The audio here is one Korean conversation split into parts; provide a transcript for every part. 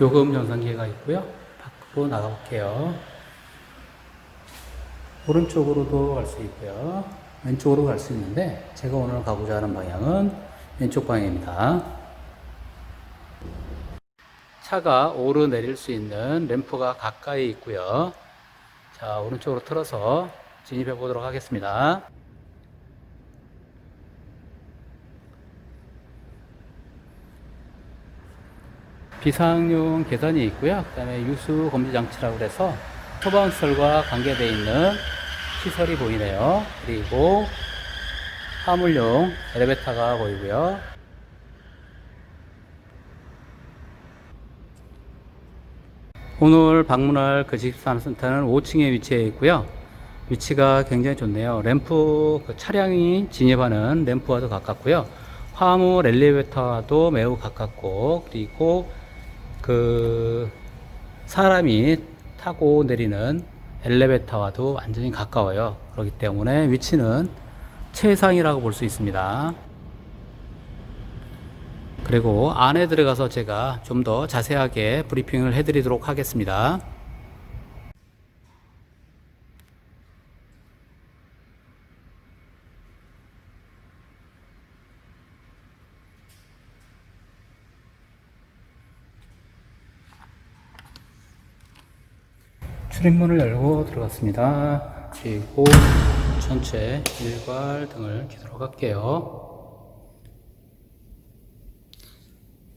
요금 전산기가 있고요. 밖으로 나가볼게요. 오른쪽으로도 갈 수 있고요. 왼쪽으로 갈 수 있는데 제가 오늘 가고자 하는 방향은 왼쪽 방향입니다. 차가 오르내릴 수 있는 램프가 가까이 있고요. 자, 오른쪽으로 틀어서 진입해 보도록 하겠습니다. 비상용 계단이 있고요. 그 다음에 유수 검지 장치라고 해서 소방시설과 관계되어 있는 시설이 보이네요. 그리고 화물용 엘리베이터가 보이고요. 오늘 방문할 그 집산센터는 5층에 위치해 있고요. 위치가 굉장히 좋네요. 램프, 그 차량이 진입하는 램프와도 가깝고요. 화물 엘리베이터와도 매우 가깝고, 그리고 그 사람이 타고 내리는 엘리베이터와도 완전히 가까워요. 그렇기 때문에 위치는 최상이라고 볼 수 있습니다. 그리고 안에 들어가서 제가 좀 더 자세하게 브리핑을 해드리도록 하겠습니다. 출입문을 열고 들어갔습니다. 그리고 전체 일괄 등을 켜도록 할게요.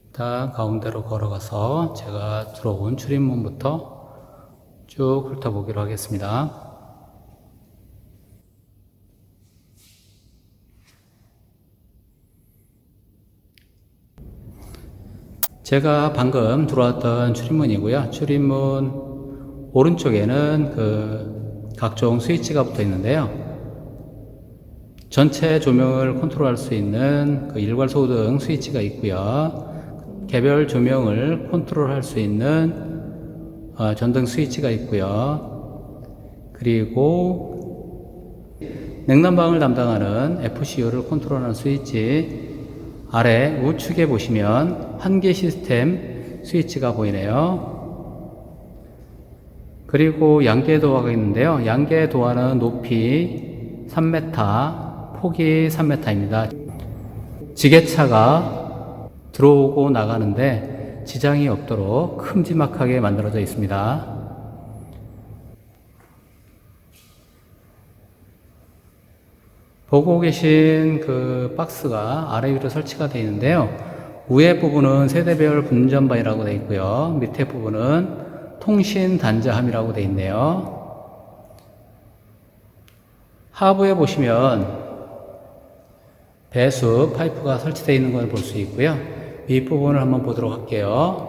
일단 가운데로 걸어가서 제가 들어온 출입문부터 쭉 훑어보기로 하겠습니다. 제가 방금 들어왔던 출입문이고요. 출입문 오른쪽에는 그 각종 스위치가 붙어 있는데요. 전체 조명을 컨트롤할 수 있는 그 일괄 소등 스위치가 있고요. 개별 조명을 컨트롤할 수 있는 어, 전등 스위치가 있고요. 그리고 냉난방을 담당하는 FCU를 컨트롤하는 스위치 아래 우측에 보시면 환기 시스템 스위치가 보이네요. 그리고 양계 도어가 있는데요. 양계 도어는 높이 3m, 폭이 3m입니다. 지게차가 들어오고 나가는데 지장이 없도록 큼지막하게 만들어져 있습니다. 보고 계신 그 박스가 아래 위로 설치가 되어 있는데요. 위에 부분은 세대별 분전반이라고 되어 있고요. 밑에 부분은 통신 단자함이라고 되어 있네요. 하부에 보시면 배수 파이프가 설치되어 있는 걸 볼 수 있고요. 윗부분을 한번 보도록 할게요.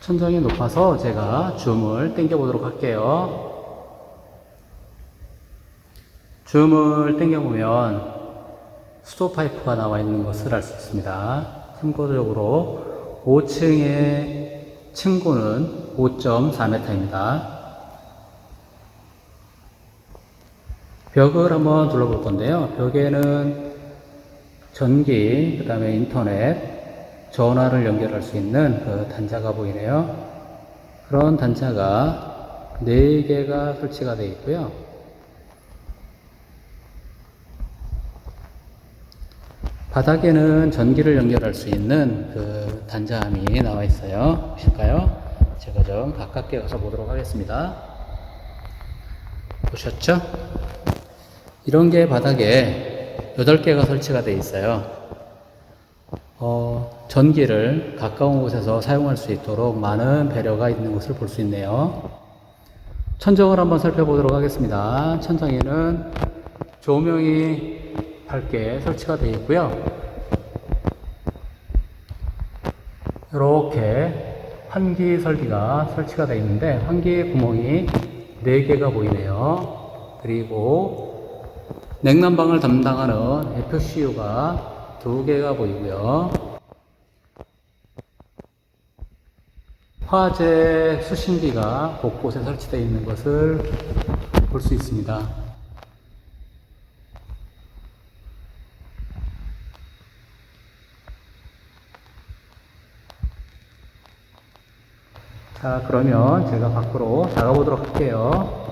천정이 높아서 제가 줌을 당겨 보도록 할게요. 줌을 당겨 보면 수도 파이프가 나와 있는 것을 알 수 있습니다. 참고적으로 5층의 층고는 5.4m입니다. 벽을 한번 둘러볼 건데요. 벽에는 전기, 그 다음에 인터넷, 전화를 연결할 수 있는 그 단자가 보이네요. 그런 단자가 4개가 설치가 되어 있고요. 바닥에는 전기를 연결할 수 있는 그 단자함이 나와 있어요. 보실까요? 제가 좀 가깝게 가서 보도록 하겠습니다. 보셨죠? 이런 게 바닥에 8개가 설치가 되어 있어요. 어, 전기를 가까운 곳에서 사용할 수 있도록 많은 배려가 있는 것을 볼 수 있네요. 천정을 한번 살펴보도록 하겠습니다. 천정에는 조명이 밝게 설치가 되어 있고요. 이렇게 환기 설비가 설치가 되어 있는데 환기 구멍이 4개가 보이네요. 그리고 냉난방을 담당하는 FCU가 2개가 보이고요. 화재 수신기가 곳곳에 설치되어 있는 것을 볼 수 있습니다. 자, 그러면 제가 밖으로 나가보도록 할게요.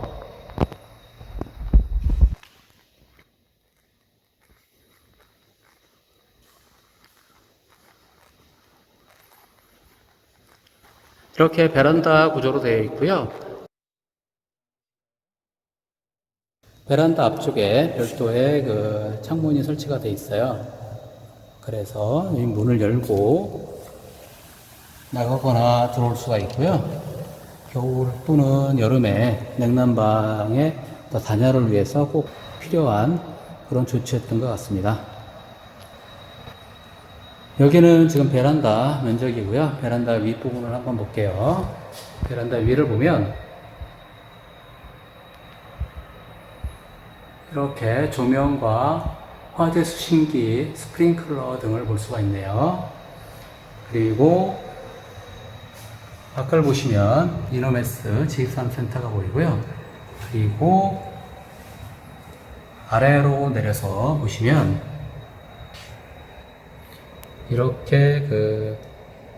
이렇게 베란다 구조로 되어 있고요. 베란다 앞쪽에 별도의 그 창문이 설치가 되어 있어요. 그래서 이 문을 열고 나가거나 들어올 수가 있고요. 겨울 또는 여름에 냉난방의 더 단열을 위해서 꼭 필요한 그런 조치였던 것 같습니다. 여기는 지금 베란다 면적이고요. 베란다 윗부분을 한번 볼게요. 베란다 위를 보면 이렇게 조명과 화재 수신기, 스프링클러 등을 볼 수가 있네요. 그리고 아까를 보시면 이노메스 지식산센터가 보이고요. 그리고 아래로 내려서 보시면 이렇게 그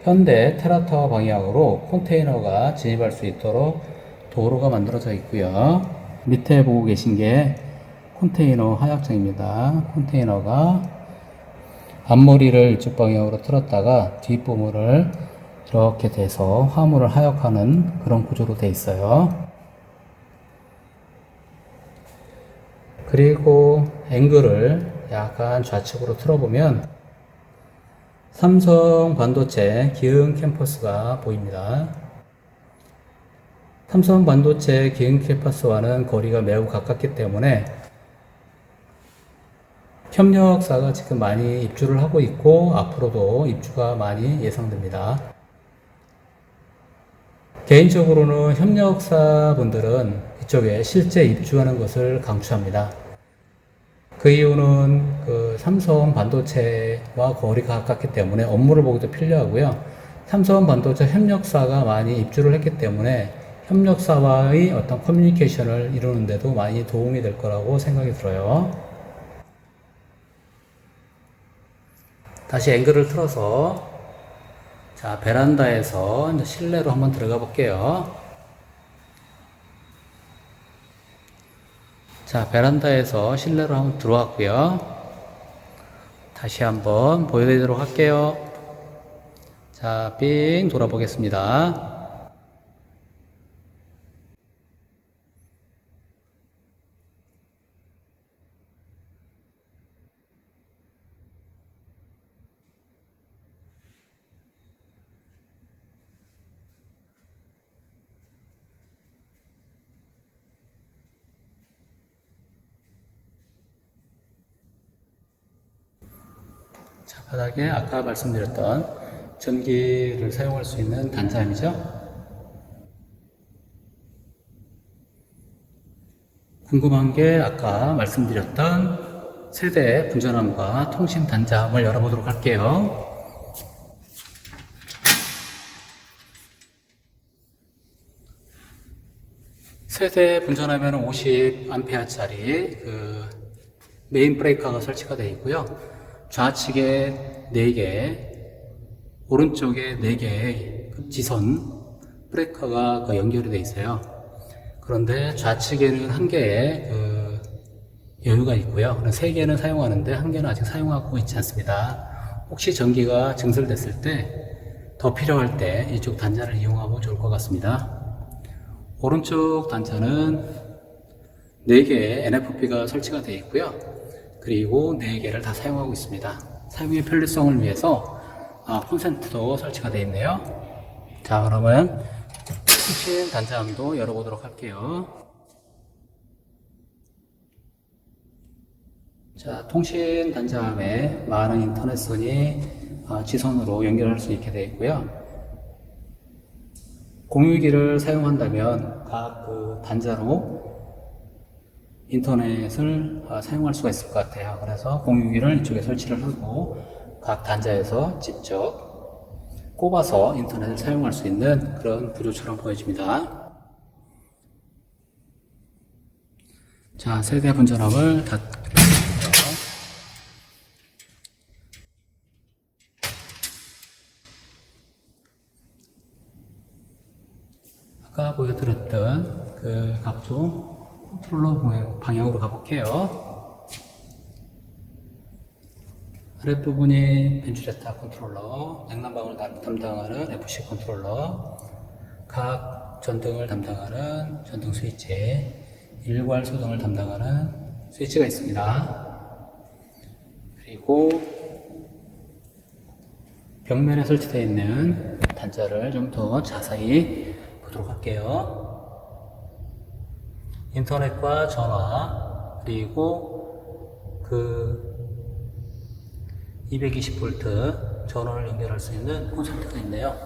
현대 테라타워 방향으로 컨테이너가 진입할 수 있도록 도로가 만들어져 있고요. 밑에 보고 계신 게 컨테이너 하약장입니다. 컨테이너가 앞머리를 이쪽 방향으로 틀었다가 뒷부분을 이렇게 돼서 화물을 하역하는 그런 구조로 되어 있어요. 그리고 앵글을 약간 좌측으로 틀어보면 삼성 반도체 기흥 캠퍼스가 보입니다. 삼성 반도체 기흥 캠퍼스와는 거리가 매우 가깝기 때문에 협력사가 지금 많이 입주를 하고 있고 앞으로도 입주가 많이 예상됩니다. 개인적으로는 협력사분들은 이쪽에 실제 입주하는 것을 강추합니다. 그 이유는 그 삼성 반도체와 거리가 가깝기 때문에 업무를 보기도 필요하고요. 삼성 반도체 협력사가 많이 입주를 했기 때문에 협력사와의 어떤 커뮤니케이션을 이루는데도 많이 도움이 될 거라고 생각이 들어요. 다시 앵글을 틀어서 자 베란다에서 이제 실내로 한번 들어가 볼게요. 자 베란다에서 실내로 한번 들어왔고요. 다시 한번 보여드리도록 할게요. 자, 삥 돌아보겠습니다. 바닥에 아까 말씀드렸던 전기를 사용할 수 있는 단자함이죠. 궁금한 게 아까 말씀드렸던 세대 분전함과 통신 단자함을 열어보도록 할게요. 세대 분전하면 50A짜리 그 메인 브레이커가 설치가 되어 있고요. 좌측에 4개, 오른쪽에 4개의 지선 브레이커가 그 연결이 되어 있어요. 그런데 좌측에는 한 개의 그 여유가 있고요. 3개는 사용하는데 한 개는 아직 사용하고 있지 않습니다. 혹시 전기가 증설됐을 때 더 필요할 때 이쪽 단자를 이용하면 좋을 것 같습니다. 오른쪽 단자는 4개의 NFP가 설치가 되어 있고요. 그리고 4개를 다 사용하고 있습니다. 사용의 편리성을 위해서 아, 콘센트도 설치가 되어 있네요. 자, 그러면 통신 단자함도 열어보도록 할게요. 자, 통신 단자함에 많은 인터넷선이 아, 지선으로 연결할 수 있게 되어 있고요. 공유기를 사용한다면 각 그 단자로 인터넷을 아, 사용할 수가 있을 것 같아요. 그래서 공유기를 이쪽에 설치를 하고 각 단자에서 직접 꼽아서 인터넷을 사용할 수 있는 그런 구조처럼 보여집니다. 자, 세대 분전압을 닫 아까 보여드렸던 그 각종 컨트롤러 방향- 방향으로 가볼게요. 아랫부분이 벤츄레타 컨트롤러, 냉난방을 담- 담당하는 FC 컨트롤러, 각 전등을 담당하는 전등 스위치, 일괄 소등을 담당하는 스위치가 있습니다. 그리고 벽면에 설치되어 있는 단자를 좀 더 자세히 보도록 할게요. 인터넷과 전화, 그리고 그 220V 전원을 연결할 수 있는 콘센트가 있네요.